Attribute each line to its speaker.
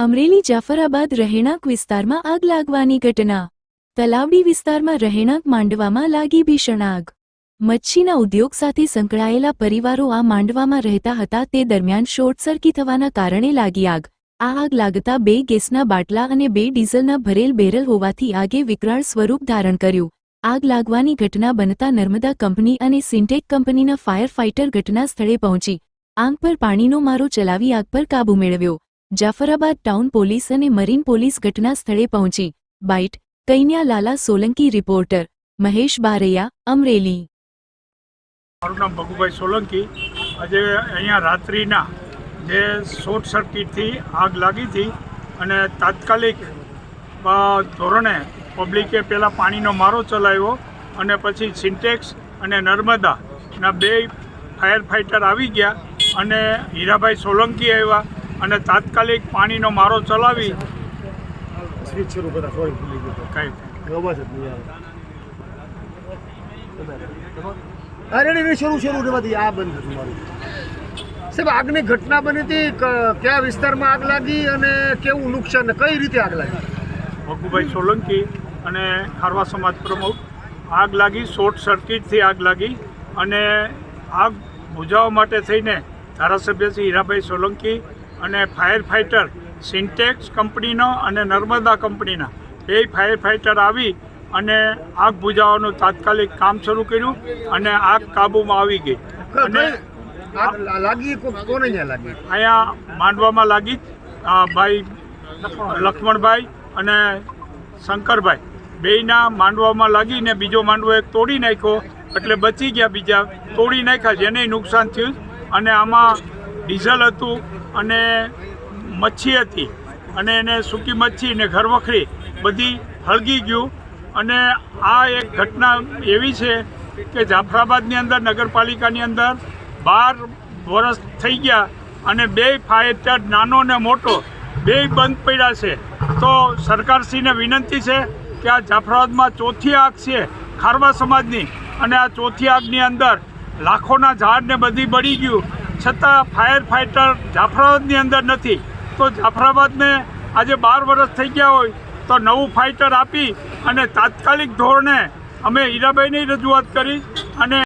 Speaker 1: અમરેલી જાફરાબાદ રહેણાંક વિસ્તારમાં આગ લાગવાની ઘટના. તલાવડી વિસ્તારમાં રહેણાંક માંડવામાં લાગી ભીષણ આગ. મચ્છીના ઉદ્યોગ સાથે સંકળાયેલા પરિવારો આ માંડવામાં રહેતા હતા તે દરમિયાન શોર્ટ સર્કિટ થવાના કારણે લાગી આગ. આ આગ લાગતા બે ગેસના બાટલા અને બે ડીઝલના ભરેલ બેરલ હોવાથી આગે વિકરાળ સ્વરૂપ ધારણ કર્યું. આગ લાગવાની ઘટના બનતા નર્મદા કંપની અને સિન્ટેક કંપનીના ફાયર ફાઇટર ઘટના સ્થળે પહોંચી. આગ પર પાણીનો મારો ચલાવી આગ પર કાબૂ મેળવ્યો. જાફરાબાદ ટાઉન પોલીસ અને મરીન પોલીસ ઘટના સ્થળે પહોંચી. બાઇટ, કૈન્યા લાલા સોલંકી રિપોર્ટર, મહેશ બારૈયા, અમરેલી.
Speaker 2: મારું નામ ભગુભાઈ સોલંકી. આજે અહીંયા રાત્રિના જે શોર્ટ સર્કિટથી આગ લાગી હતી અને તાત્કાલિક ધોરણે પબ્લિકે પહેલાં પાણીનો મારો ચલાવ્યો અને પછી સિન્ટેક્સ અને નર્મદાના બે ફાયર ફાઇટર આવી ગયા અને હીરાભાઈ સોલંકી આવ્યા. અને તાત્કાલિક પાણીનો મારો ચલાવી.
Speaker 3: સાહેબ આગની ઘટના બની હતી કયા વિસ્તારમાં આગ લાગી અને કેવું નુકસાન કઈ રીતે આગ લાગી?
Speaker 2: ભગુભાઈ સોલંકી અને ખારવા સમાજ પ્રમુખ. આગ લાગી શોર્ટ સર્કિટથી આગ લાગી અને આગ બુઝાવવા માટે થઈને ધારાસભ્ય શ્રી હીરાભાઈ સોલંકી અને ફાયર ફાઇટર સિન્ટેક્સ કંપનીનો અને નર્મદા કંપનીના. બે ફાયર ફાઇટર આવી અને આગ બુજાવવાનું તાત્કાલિક કામ શરૂ કર્યું અને આગ કાબૂમાં આવી ગઈ. અને
Speaker 3: લાગી કોને લાગી?
Speaker 2: અહીંયા માંડવામાં લાગી ભાઈ લક્ષ્મણભાઈ અને શંકરભાઈ. બેયના માંડવામાં લાગીને બીજો માંડવો એક તોડી નાખ્યો એટલે બચી ગયા બીજા. તોડી નાખ્યા જેને નુકસાન થયું. અને આમાં ડીઝલ હતું અને મચ્છી હતી. અને એને સૂકી મચ્છી ને ઘરવખરી બધી હળગી ગયું. અને આ એક ઘટના એવી છે કે જાફરાબાદની અંદર, નગરપાલિકાની અંદર બાર વર્ષ થઈ ગયા અને બે ફાયર નાનો ને મોટો બે બંધ પડ્યા છે. તો સરકારશ્રીને વિનંતી છે કે આ જાફરાબાદમાં ચોથી આગ છે, ખારવા સમાજની. અને આ ચોથી આગની અંદર લાખોના ઝાડને બધી બળી ગયું. છતાં ફાયર ફાઇટર જાફરાબાદની અંદર નથી. તો જાફરાબાદને આજે બાર વર્ષ થઈ ગયા હોય તો નવું ફાઇટર આપી અને તાત્કાલિક ધોરણે અમે હીરાબાઈની રજૂઆત કરી અને